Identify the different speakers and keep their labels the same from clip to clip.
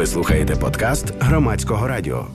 Speaker 1: Ви слухаєте подкаст громадського радіо.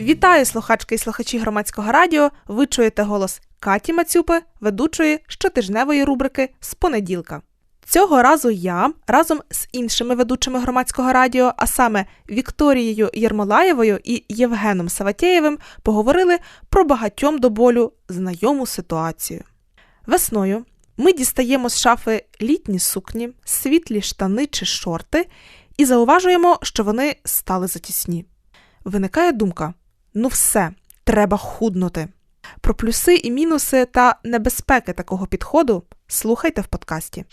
Speaker 2: Вітаю, слухачки і слухачі громадського радіо. Ви чуєте голос Каті Мацюпи, ведучої щотижневої рубрики з понеділка. Цього разу я разом з іншими ведучими громадського радіо, а саме Вікторією Єрмолаєвою і Євгеном Саватєєвим, поговорили про багатьом до болю знайому ситуацію. Весною ми дістаємо з шафи літні сукні, світлі штани чи шорти і зауважуємо, що вони стали затісні. Виникає думка: ну все, треба худнути. Про плюси і мінуси та небезпеки такого підходу слухайте в подкасті.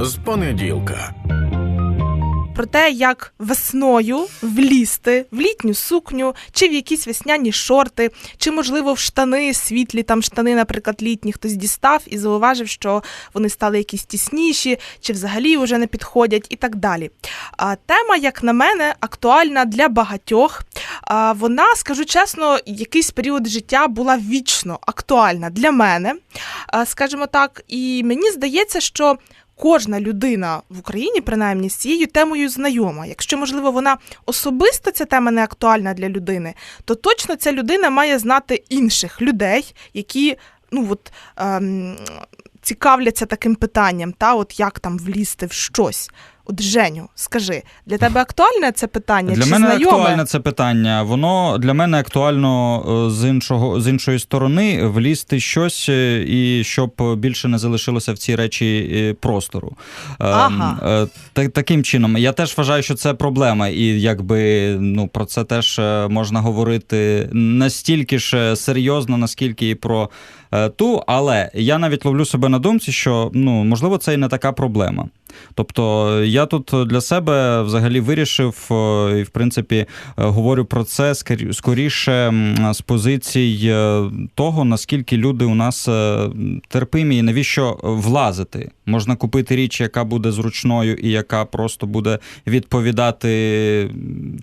Speaker 1: З понеділка.
Speaker 2: Про те, як весною влізти в літню сукню, чи в якісь весняні шорти, чи, можливо, в штани світлі, там штани, наприклад, літні хтось дістав і зауважив, що вони стали якісь тісніші, чи взагалі вже не підходять, і так далі. А, Тема, як на мене, актуальна для багатьох. Вона, скажу чесно, якийсь період життя була вічно актуальна для мене, скажімо так, і мені здається, що кожна людина в Україні, принаймні, з цією темою знайома. Якщо, можливо, вона особисто ця тема не актуальна для людини, то точно ця людина має знати інших людей, які ну от. Ем, Цікавляться таким питанням, та от як там влізти в щось. От Женю, скажи, для тебе актуальне це питання?
Speaker 3: Для
Speaker 2: чи
Speaker 3: мене
Speaker 2: знайоме?
Speaker 3: актуальне це питання. Воно для мене актуально е, з іншого з іншої сторони влізти щось е, і щоб більше не залишилося в цій речі е, простору.
Speaker 2: Ага.
Speaker 3: Так, таким чином, я теж вважаю, що це проблема, і якби ну про це теж можна говорити настільки ж серйозно, наскільки і про ту, але я навіть ловлю себе на думці, що ну можливо це і не така проблема. Тобто я тут для себе взагалі вирішив і, в принципі, говорю про це скоріше з позицій того, наскільки люди у нас терпимі і навіщо влазити. Можна купити річ, яка буде зручною і яка просто буде відповідати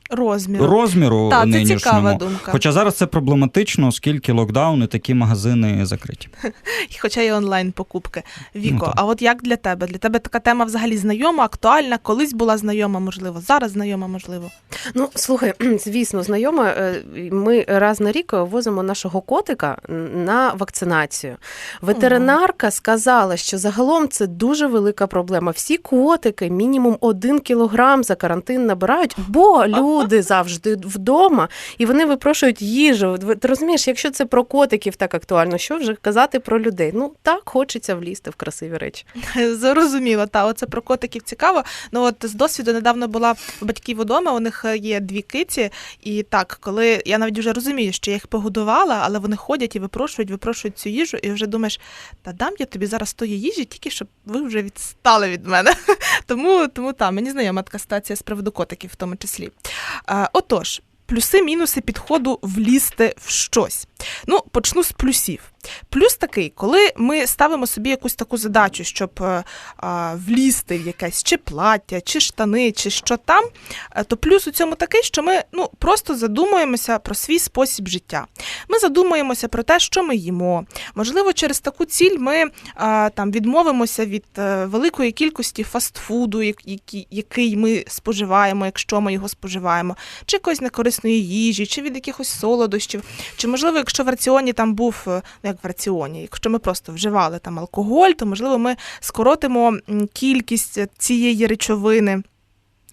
Speaker 2: розміру,
Speaker 3: розміру
Speaker 2: Та, це
Speaker 3: нинішньому.
Speaker 2: цікава думка.
Speaker 3: Хоча зараз це проблематично, оскільки локдаун і такі магазини закриті.
Speaker 2: Хоча і онлайн покупки. Віко,
Speaker 3: Ну,
Speaker 2: а от як для тебе? Для тебе така тема взагалі знайома, актуальна, колись була знайома, можливо, зараз знайома, можливо.
Speaker 4: Ну, слухай, звісно, знайома. е, Ми раз на рік возимо нашого котика на вакцинацію. Ветеринарка сказала, що загалом це дуже велика проблема. Всі котики мінімум один кілограм за карантин набирають, бо люди завжди вдома і вони випрошують їжу. Ти розумієш, якщо це про котиків так актуально, що вже казати про людей? Ну так хочеться влізти в красиві речі.
Speaker 2: Зрозуміло, та оце про котиків цікаво. Ну от з досвіду недавно була у батьків удома. У них е, є дві киці, і так, коли я навіть вже розумію, що я їх погодувала, але вони ходять і випрошують, випрошують цю їжу, і вже думаєш, та дам я тобі зараз тої їжі, тільки щоб ви вже відстали від мене. тому, тому та мені знайома така ситуація з приводу котиків, в тому числі. Е, отож. Плюси-мінуси підходу влізти в щось. Ну, почну з плюсів. Плюс такий, коли ми ставимо собі якусь таку задачу, щоб е, а, влізти в якесь чи плаття, чи штани, чи що там, е, то плюс у цьому такий, що ми ну, просто задумуємося про свій спосіб життя. Ми задумуємося про те, що ми їмо. Можливо, через таку ціль ми а, там відмовимося від е, великої кількості фастфуду, як- який, який ми споживаємо, якщо ми його споживаємо, чи якоїсь некорисної їжі, чи від якихось солодощів, чи можливо, якщо в раціоні там був е, ну як в раціоні, якщо ми просто вживали там алкоголь, то можливо ми скоротимо кількість е, цієї речовини.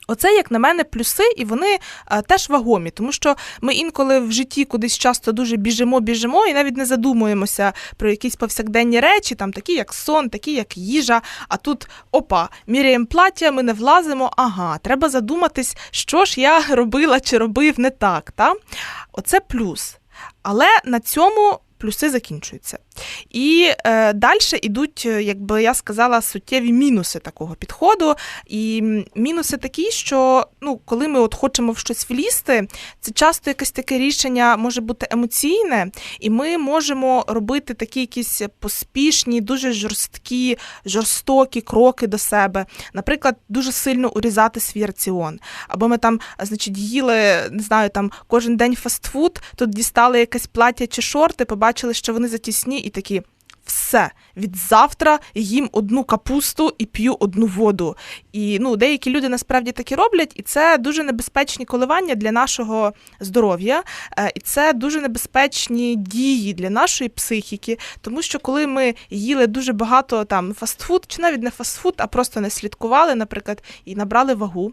Speaker 2: Оце, як на мене, плюси, і вони а, теж вагомі, тому що ми інколи в житті кудись часто дуже біжимо, біжимо, і навіть не задумуємося про якісь повсякденні речі, там такі як сон, такі як їжа. А тут опа, міряємо плаття, ми не влазимо. Ага, треба задуматись, що ж я робила чи робив не так. Та? Оце плюс. Але на цьому плюси закінчуються. І е, далі йдуть, е, як би я сказала, суттєві мінуси такого підходу. І мінуси такі, що ну, коли ми от хочемо в щось влізти, це часто якесь таке рішення може бути емоційне, і ми можемо робити такі якісь поспішні, дуже жорсткі, жорстокі кроки до себе. Наприклад, дуже сильно урізати свій раціон. Або ми там, значить, їли, не знаю, там кожен день фастфуд, тут дістали якесь плаття чи шорти, побачили, що вони затісні, і такі. все від завтра їм одну капусту і п'ю одну воду. І ну, деякі люди насправді такі роблять, і це дуже небезпечні коливання для нашого здоров'я, е, і це дуже небезпечні дії для нашої психіки, тому що коли ми їли дуже багато там фастфуд, чи навіть не фастфуд, а просто не слідкували, наприклад, і набрали вагу.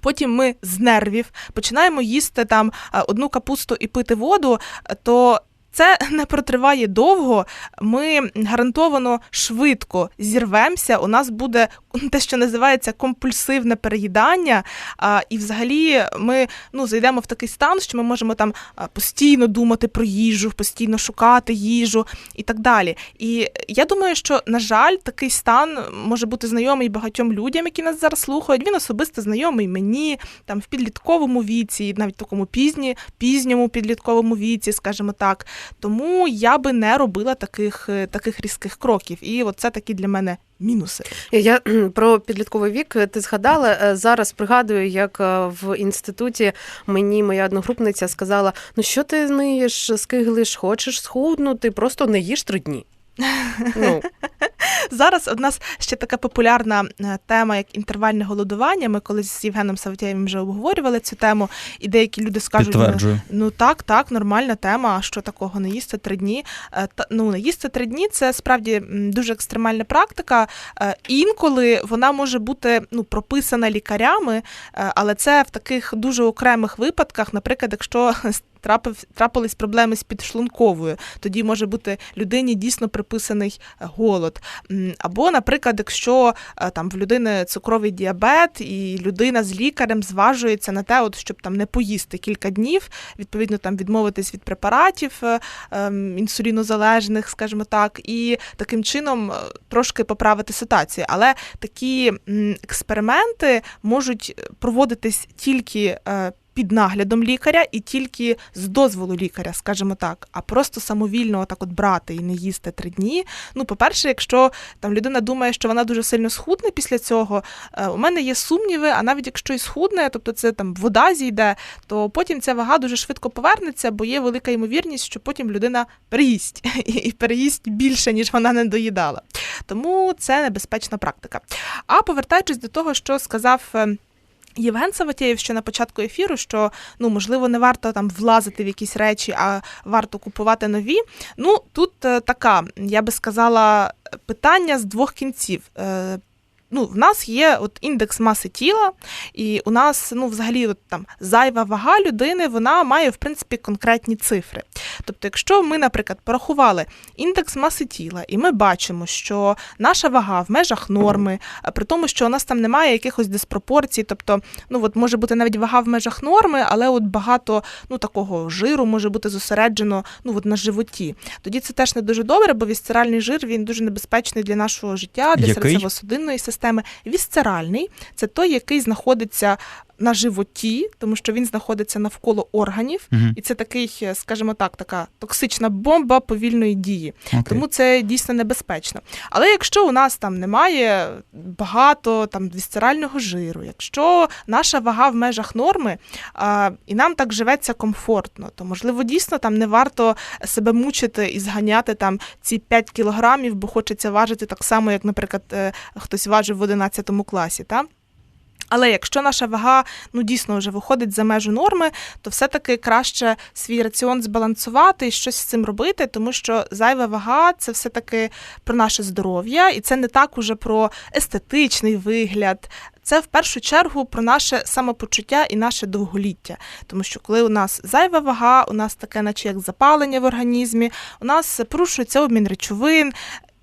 Speaker 2: Потім ми з нервів починаємо їсти там е, одну капусту і пити воду, е, то це не протриває довго. Ми гарантовано швидко зірвемося. У нас буде те, що називається компульсивне переїдання. І взагалі ми ну, зайдемо в такий стан, що ми можемо там постійно думати про їжу, постійно шукати їжу і так далі. І я думаю, що, на жаль, такий стан може бути знайомий багатьом людям, які нас зараз слухають. Він особисто знайомий мені там в підлітковому віці, навіть такому пізні, пізньому підлітковому віці, скажімо так. Тому я би не робила таких, е, таких різких кроків. І от це такі для мене мінуси.
Speaker 4: Я про підлітковий вік ти згадала. Е, Зараз пригадую, як е, в інституті мені моя одногрупниця сказала: ну що ти ниєш, скиглиш, хочеш схуднути, просто не їж три дні. Ну,
Speaker 2: Зараз у нас ще така популярна е, тема, як інтервальне голодування. Ми колись з Євгеном Савтєєвим вже обговорювали цю тему, і деякі люди скажуть, ну, Ну так, так, нормальна тема. А що такого не їсти три дні? Е, Та ну не їсти три дні це справді дуже екстремальна практика. Е, Інколи вона може бути ну прописана лікарями, але це в таких дуже окремих випадках, наприклад, якщо трапив трапились проблеми з підшлунковою, тоді може бути людині дійсно приписаний е, голод. Або, наприклад, якщо е, там в людини цукровий діабет, і людина з лікарем зважується на те, от щоб там не поїсти кілька днів, відповідно там відмовитись від препаратів е, ем, інсулінозалежних, скажімо так, і таким чином трошки поправити ситуацію. Але такі експерименти можуть проводитись тільки. Е, Під наглядом лікаря і тільки з дозволу лікаря, скажімо так, а просто самовільно отак от брати і не їсти три дні. Ну, по-перше, якщо там людина думає, що вона дуже сильно схудне після цього, е, у мене є сумніви, а навіть якщо і схудне, тобто це там вода зійде, то потім ця вага дуже швидко повернеться, бо є велика ймовірність, що потім людина переїсть і- і переїсть більше, ніж вона не доїдала. Тому це небезпечна практика. А повертаючись до того, що сказав. Е, Євген Саватєєв ще на початку ефіру, що ну можливо не варто там влазити в якісь речі, а варто купувати нові. Ну тут е, така, я би сказала, питання з двох кінців. Ну, в нас є от індекс маси тіла, і у нас, ну, взагалі, от там зайва вага людини, вона має в принципі конкретні цифри. Тобто, якщо ми, наприклад, порахували індекс маси тіла, і ми бачимо, що наша вага в межах норми, при тому, що у нас там немає якихось диспропорцій, тобто, ну от може бути навіть вага в межах норми, але от багато ну такого жиру може бути зосереджено ну от на животі. Тоді це теж не дуже добре, бо вісцеральний жир він дуже небезпечний для нашого життя, для серцево-судинної системи. Вісцеральний. Це той, який знаходиться на животі, тому що він знаходиться навколо органів,
Speaker 3: Мгм.
Speaker 2: і це такий, е, скажімо так, така токсична бомба повільної дії.
Speaker 3: Окей.
Speaker 2: Тому це дійсно небезпечно. Але якщо у нас там немає багато там вісцерального жиру, якщо наша вага в межах норми, а, і нам так живеться комфортно, то можливо дійсно там не варто себе мучити і зганяти там ці 5 кілограмів, бо хочеться важити так само, як, наприклад, е, хтось важив в 11 класі. Та? Але якщо наша вага ну дійсно вже виходить за межу норми, то все-таки краще свій раціон збалансувати і щось з цим робити, тому що зайва вага це все-таки про наше здоров'я, і це не так уже про естетичний вигляд. Це в першу чергу про наше самопочуття і наше довголіття. Тому що коли у нас зайва вага, у нас таке, наче як запалення в організмі, у нас порушується обмін речовин.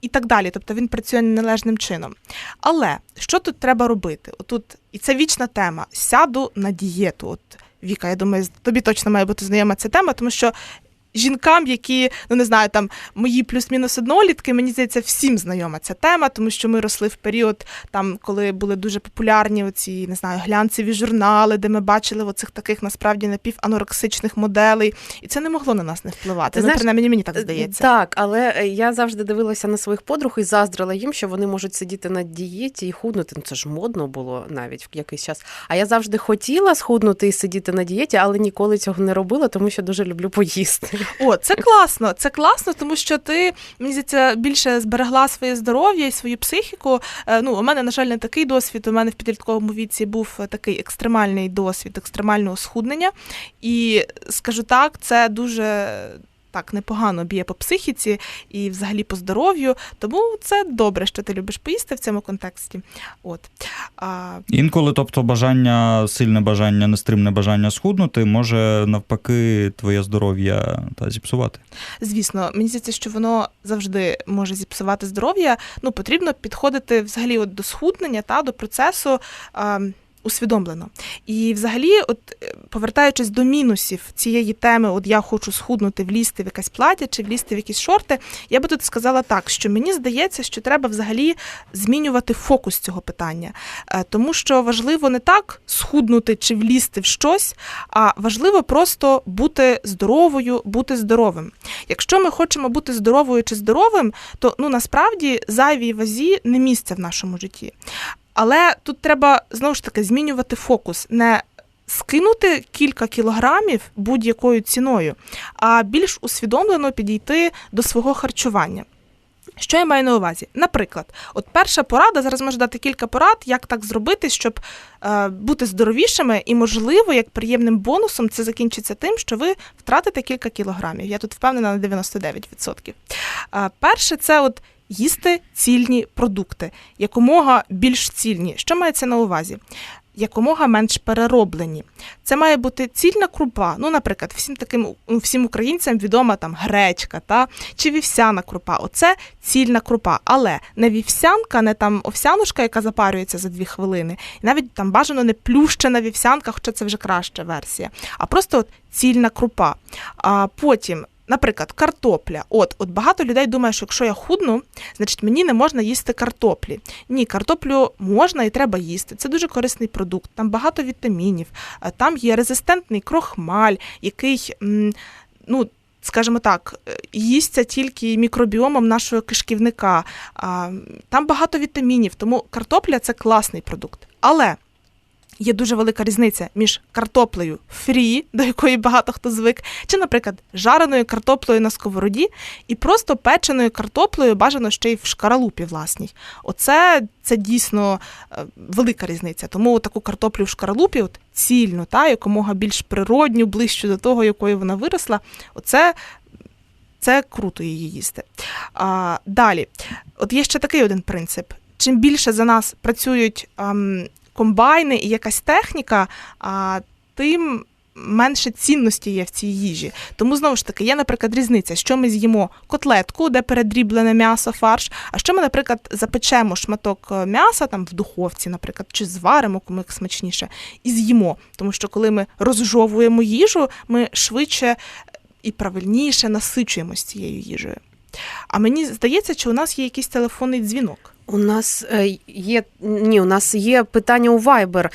Speaker 2: І так далі, тобто він працює неналежним чином. Але що тут треба робити? Отут, і це вічна тема. Сяду на дієту. От Віка, я думаю, тобі точно має бути знайома ця тема, тому що жінкам, які, ну не знаю, там мої плюс-мінус однолітки, мені здається, всім знайома ця тема, тому що ми росли в період, там, коли були дуже популярні оці, не знаю, глянцеві журнали, де ми бачили оцих таких насправді напіванорексичних моделей, і це не могло на нас не впливати.
Speaker 4: Ти
Speaker 2: ну,
Speaker 4: знаєш,
Speaker 2: принаймні, мені так здається.
Speaker 4: Так, але е, я завжди дивилася на своїх подруг і заздрила їм, що вони можуть сидіти на дієті і худнути. Ну це ж модно було навіть в якийсь час. А я завжди хотіла схуднути і сидіти на дієті, але ніколи цього не робила, тому що дуже люблю поїсти.
Speaker 2: О, це класно. Це класно, тому що ти мені здається, більше зберегла своє здоров'я і свою психіку. Е, Ну, у мене, на жаль, не такий досвід. У мене в підлітковому віці був такий екстремальний досвід екстремального схуднення. І скажу так, це дуже. Так, непогано б'є по психіці і взагалі по здоров'ю, тому це добре, що ти любиш поїсти в цьому контексті. От. А,
Speaker 3: Інколи, тобто, бажання, сильне бажання, нестримне бажання схуднути може навпаки твоє здоров'я та зіпсувати.
Speaker 2: Звісно, мені здається, що воно завжди може зіпсувати здоров'я. Ну, потрібно підходити взагалі от до схуднення та до процесу. А, Усвідомлено. І взагалі, от повертаючись до мінусів цієї теми, от я хочу схуднути, влізти в якесь плаття чи влізти в якісь шорти, я би тут сказала так, що мені здається, що треба взагалі змінювати фокус цього питання. Е, Тому що важливо не так схуднути чи влізти в щось, а важливо просто бути здоровою, бути здоровим. Якщо ми хочемо бути здоровою чи здоровим, то ну насправді зайвій вазі не місце в нашому житті. Але тут треба знову ж таки змінювати фокус, не скинути кілька кілограмів будь-якою ціною, а більш усвідомлено підійти до свого харчування. Що я маю на увазі? Наприклад, от перша порада, зараз можу дати кілька порад, як так зробити, щоб е, бути здоровішими, і, можливо, як приємним бонусом це закінчиться тим, що ви втратите кілька кілограмів. Я тут впевнена на 99%. Е, перше, це от їсти цільні продукти, якомога більш цільні. Що мається на увазі? Якомога менш перероблені. Це має бути цільна крупа. Ну, наприклад, всім таким всім українцям відома там гречка та чи вівсяна крупа. Оце цільна крупа. Але не вівсянка, не там овсянушка, яка запарюється за дві хвилини, і навіть там бажано не плющена вівсянка, хоча це вже краща версія, а просто от цільна крупа. А потім Наприклад, картопля. От, от багато людей думає, що якщо я худну, значить мені не можна їсти картоплі. Ні, картоплю можна і треба їсти. Це дуже корисний продукт, там багато вітамінів, там є резистентний крохмаль, який, ну. Скажімо так, е, їсться тільки мікробіомом нашого кишківника. Там багато вітамінів, тому картопля це класний продукт. Але є дуже велика різниця між картоплею фрі, до якої багато хто звик, чи, наприклад, жареною картоплею на сковороді, і просто печеною картоплею, бажано ще й в шкаралупі власній. Оце це дійсно е, велика різниця. Тому таку картоплю в шкаралупі, от цільну, та якомога більш природню, ближчу до того, якою вона виросла. Оце. Це круто її їсти. А, Далі, от є ще такий один принцип: чим більше за нас працюють ам, комбайни і якась техніка, а, тим менше цінності є в цій їжі. Тому знову ж таки є, наприклад, різниця, що ми з'їмо котлетку, де передріблене м'ясо, фарш. А що ми, наприклад, запечемо шматок е, м'яса там в духовці, наприклад, чи зваримо кому як смачніше, і з'їмо. Тому що коли ми розжовуємо їжу, ми швидше і правильніше насичуємось цією їжею. А мені здається, що у нас є якийсь телефонний дзвінок.
Speaker 4: У нас е, є ні, у нас є питання у Viber.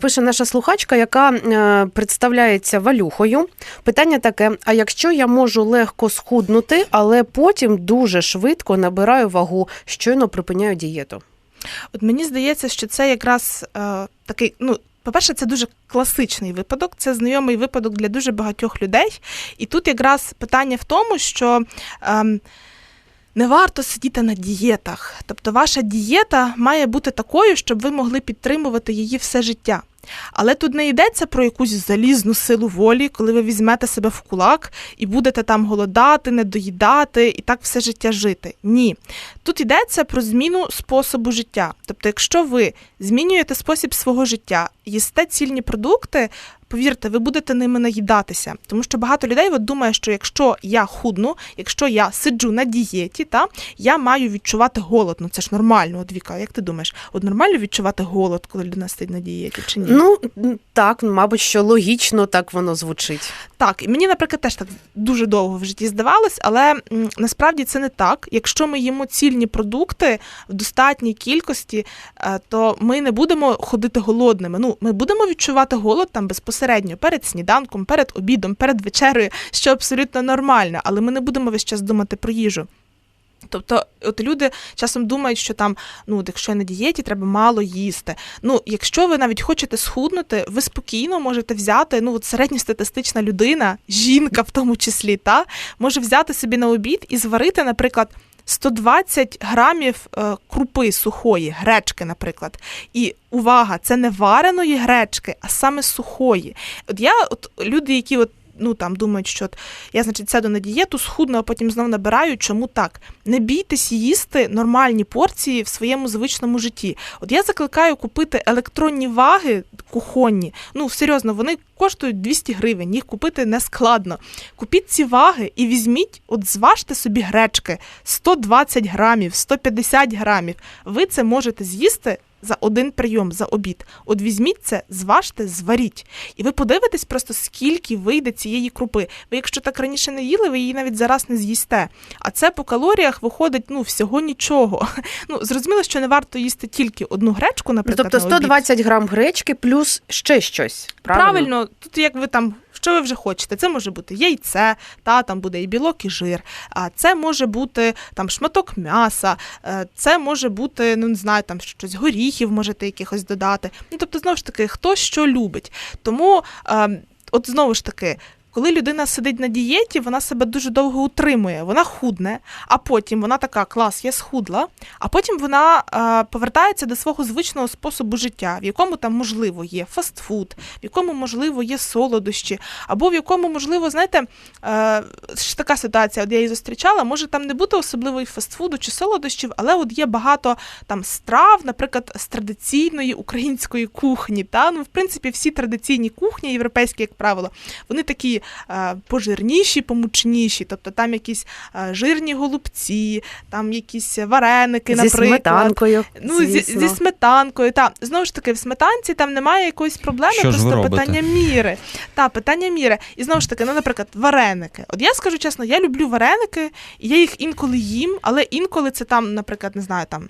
Speaker 4: Пише наша слухачка, яка е, представляється валюхою. Питання таке: а якщо я можу легко схуднути, але потім дуже швидко набираю вагу, щойно припиняю дієту?
Speaker 2: От мені здається, що це якраз е, такий, ну. По-перше, це дуже класичний випадок, це знайомий випадок для дуже багатьох людей. І тут якраз питання в тому, що ем, не варто сидіти на дієтах. Тобто, ваша дієта має бути такою, щоб ви могли підтримувати її все життя. Але тут не йдеться про якусь залізну силу волі, коли ви візьмете себе в кулак і будете там голодати, недоїдати і так все життя жити. Ні. Тут йдеться про зміну способу життя. Тобто, якщо ви змінюєте спосіб свого життя, їсте цільні продукти, повірте, ви будете ними наїдатися. Тому що багато людей от думає, що якщо я худну, якщо я сиджу на дієті, та я маю відчувати голод. Ну це ж нормально, от Віка, як ти думаєш, от нормально відчувати голод, коли людина сидить на дієті чи ні?
Speaker 4: Ну так, мабуть, що логічно так воно звучить.
Speaker 2: Так, і мені, наприклад, теж так дуже довго в житті здавалось, але м, насправді це не так. Якщо ми їмо цільні продукти в достатній кількості, е, то ми не будемо ходити голодними. Ну, ми будемо відчувати голод там безпосередньо перед сніданком, перед обідом, перед вечерею, що абсолютно нормально, але ми не будемо весь час думати про їжу. Тобто, от люди часом думають, що там, ну, якщо я на дієті, треба мало їсти. Ну, якщо ви навіть хочете схуднути, ви спокійно можете взяти, ну, от середньостатистична людина, жінка в тому числі, та, може взяти собі на обід і зварити, наприклад, 120 грамів е, крупи сухої, гречки, наприклад. І увага, це не вареної гречки, а саме сухої. От я, от люди, які от ну там думають, що от я, значить, сяду на дієту, схудну, а потім знов набираю. Чому так? Не бійтесь їсти нормальні порції в своєму звичному житті. От я закликаю купити електронні ваги кухонні. Ну серйозно, вони коштують 200 гривень. Їх купити не складно. Купіть ці ваги і візьміть, от зважте собі гречки 120 грамів, 150 грамів. Ви це можете з'їсти за один прийом, за обід. От візьміть це, зважте, зваріть. І ви подивитесь просто, скільки вийде цієї крупи. Ви, якщо так раніше не їли, ви її навіть зараз не з'їсте. А це по калоріях виходить ну, всього нічого. Ну, зрозуміло, що не варто їсти тільки одну гречку, наприклад.
Speaker 4: тобто
Speaker 2: на обід.
Speaker 4: грам гречки плюс ще щось. Правильно?
Speaker 2: Правильно, тут як ви там. Що ви вже хочете? Це може бути яйце, та там буде і білок, і жир. А це може бути там шматок м'яса, е, це може бути, ну не знаю, там щось горіхів можете якихось додати. Ну тобто, знову ж таки, хто що любить. Тому, е, от знову ж таки. Коли людина сидить на дієті, вона себе дуже довго утримує, вона худне, а потім вона така клас, я схудла, а потім вона е, повертається до свого звичного способу життя, в якому там можливо є фастфуд, в якому можливо є солодощі, або в якому можливо, знаєте, е, така ситуація, от я її зустрічала, може там не бути особливо фастфуду чи солодощів, але от є багато там страв, наприклад, з традиційної української кухні. Та? Ну, в принципі, всі традиційні кухні, європейські, як правило, вони такі е, пожирніші, помучніші, тобто там якісь е, жирні голубці, там якісь вареники,
Speaker 4: Зі
Speaker 2: наприклад.
Speaker 4: сметанкою.
Speaker 2: Ну, зі,
Speaker 4: звісно.
Speaker 2: зі сметанкою, та знову ж таки, в сметанці там немає якоїсь проблеми,
Speaker 3: Що ж ви
Speaker 2: просто питання міри. Та питання міри. І знову ж таки, ну, наприклад, вареники. От я скажу чесно, я люблю вареники, і я їх інколи їм, але інколи це там, наприклад, не знаю, там.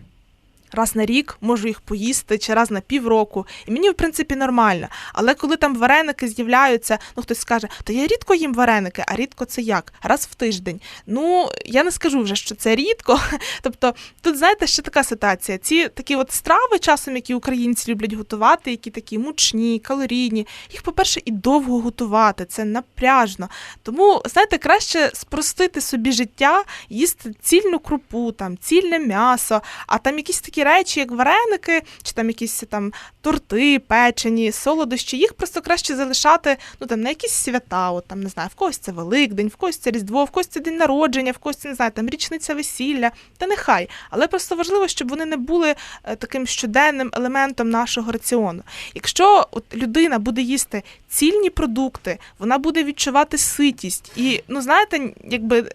Speaker 2: Раз на рік можу їх поїсти чи раз на півроку. І мені, в принципі, нормально. Але коли там вареники з'являються, ну хтось скаже, то я рідко їм вареники, а рідко це як? Раз в тиждень. Ну, я не скажу вже, що це рідко. Тобто, тут, знаєте, ще така ситуація. Ці такі от страви, часом, які українці люблять готувати, які такі мучні, калорійні, їх, по-перше, і довго готувати, це напряжно. Тому, знаєте, краще спростити собі життя, їсти цільну крупу, там, цільне м'ясо, а там якісь такі речі, як вареники, чи там якісь там торти, печені, солодощі, їх просто краще залишати ну, там, на якісь свята, от, там, не знаю, в когось це Великдень, в когось це Різдво, в когось це день народження, в когось це, не знаю, там річниця весілля, та нехай. Але просто важливо, щоб вони не були е, таким щоденним елементом нашого раціону. Якщо от людина буде їсти цільні продукти, вона буде відчувати ситість. І, ну, знаєте, якби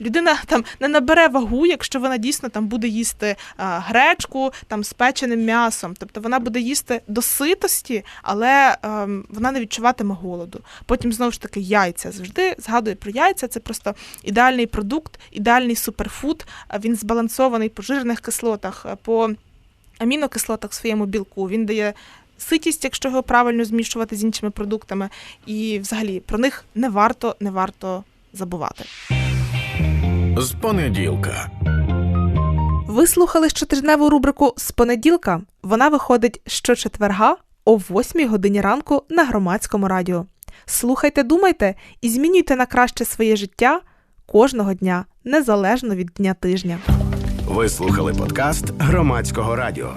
Speaker 2: людина там не набере вагу, якщо вона дійсно там буде їсти а, гречку там з печеним м'ясом. Тобто вона буде їсти до ситості, але ем, вона не відчуватиме голоду. Потім знову ж таки яйця. Завжди згадую про яйця. Це просто ідеальний продукт, ідеальний суперфуд. Він збалансований по жирних кислотах, е, по амінокислотах в своєму білку. Він дає. Ситість, якщо його правильно змішувати з іншими продуктами, і взагалі про них не варто не варто забувати.
Speaker 1: З понеділка.
Speaker 2: Ви слухали щотижневу рубрику з понеділка. Вона виходить щочетверга о 8 годині ранку на громадському радіо. Слухайте, думайте і змінюйте на краще своє життя кожного дня, незалежно від дня тижня.
Speaker 1: Ви слухали подкаст громадського радіо.